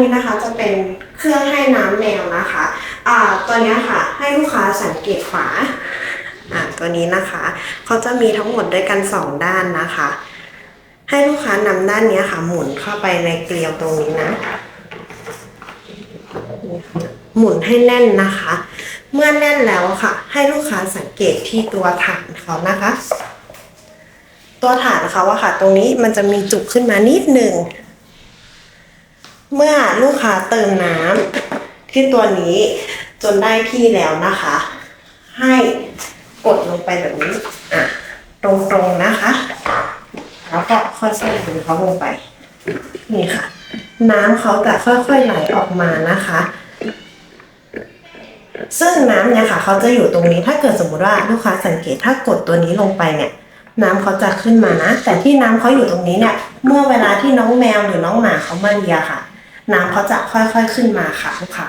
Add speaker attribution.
Speaker 1: นี้นะคะจะเป็นเครื่องให้น้ำแมวนะคะอ่าตัวนี้ค่ะให้ลูกค้าสังเกตฝาอ่าตัวนี้นะคะเขาจะมีทั้งหมดด้วยกันสองด้านนะคะ ให้ลูกค้านำด้านนี้ค่ะ หมุนเข้าไปในเกลียวตรงนี้นะหมุนให้แน่นนะคะ เมื่อแน่นแล้วค่ะ ให้ลูกค้าสังเกตที่ตัวฐานเขานะคะ ตัวฐานเขาอะค่ะ ตรงนี้มันจะมีจุกขึ้นมานิดหนึ่ง เมื่อลูกค้าเติมน้ำที่ตัวนี้จนได้ที่แล้วนะคะ ให้กดลงไปแบบนี้อะตรงๆนะคะ แล้วก็ค่อยๆดึงเขาลงไป นี่ค่ะ น้ำเขาจะค่อยๆไหลออกมานะคะ ซึ่งน้ำเนี่ยค่ะเขาจะอยู่ตรงนี้ถ้าเกิดสมมติว่าลูกค้าสังเกตถ้ากดตัวนี้ลงไปเนี่ยน้ำเขาจะขึ้นมานะ แต่ที่น้ำเขาอยู่ตรงนี้เนี่ย เมื่อเวลาที่น้องแมวหรือน้องหมาเขามาเลียค่ะ น้ำเขาจะค่อยๆขึ้นมาค่ะลูกค้า